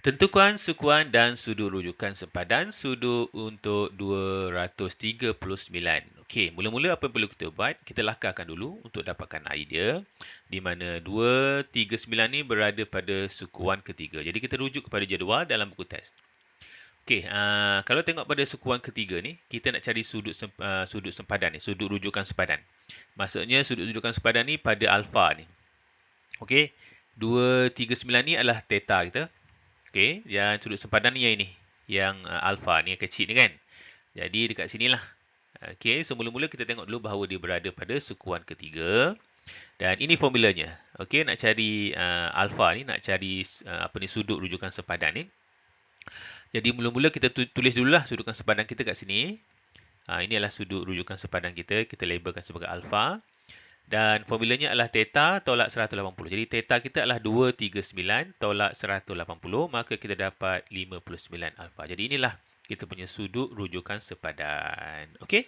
Tentukan sukuan dan sudut rujukan sepadan sudut untuk 239. Okey, mula-mula apa yang perlu kita buat? Kita lakarkan dulu untuk dapatkan idea di mana 239 ni berada pada sukuan ketiga. Jadi kita rujuk kepada jadual dalam buku test. Okey, uh, kalau tengok pada sukuan ketiga ni, kita nak cari sudut uh, sudut sempadan ni, sudut rujukan sepadan. Maksudnya sudut rujukan sepadan ni pada alfa ni. Okey, 239 ni adalah theta kita. Okey, yang sudut sempadan ni yang ini. Yang uh, alfa ni yang kecil ni kan. Jadi dekat sinilah. Okey, so mula-mula kita tengok dulu bahawa dia berada pada sukuan ketiga. Dan ini formulanya. Okey, nak cari uh, alfa ni, nak cari uh, apa ni sudut rujukan sepadan ni. Jadi mula-mula kita tulis dululah sudutkan sepadan kita kat sini. Ini adalah sudut rujukan sepadan kita. Kita labelkan sebagai alfa. Dan formulanya adalah theta tolak 180. Jadi theta kita adalah 239 tolak 180. Maka kita dapat 59 alfa. Jadi inilah kita punya sudut rujukan sepadan. Okey?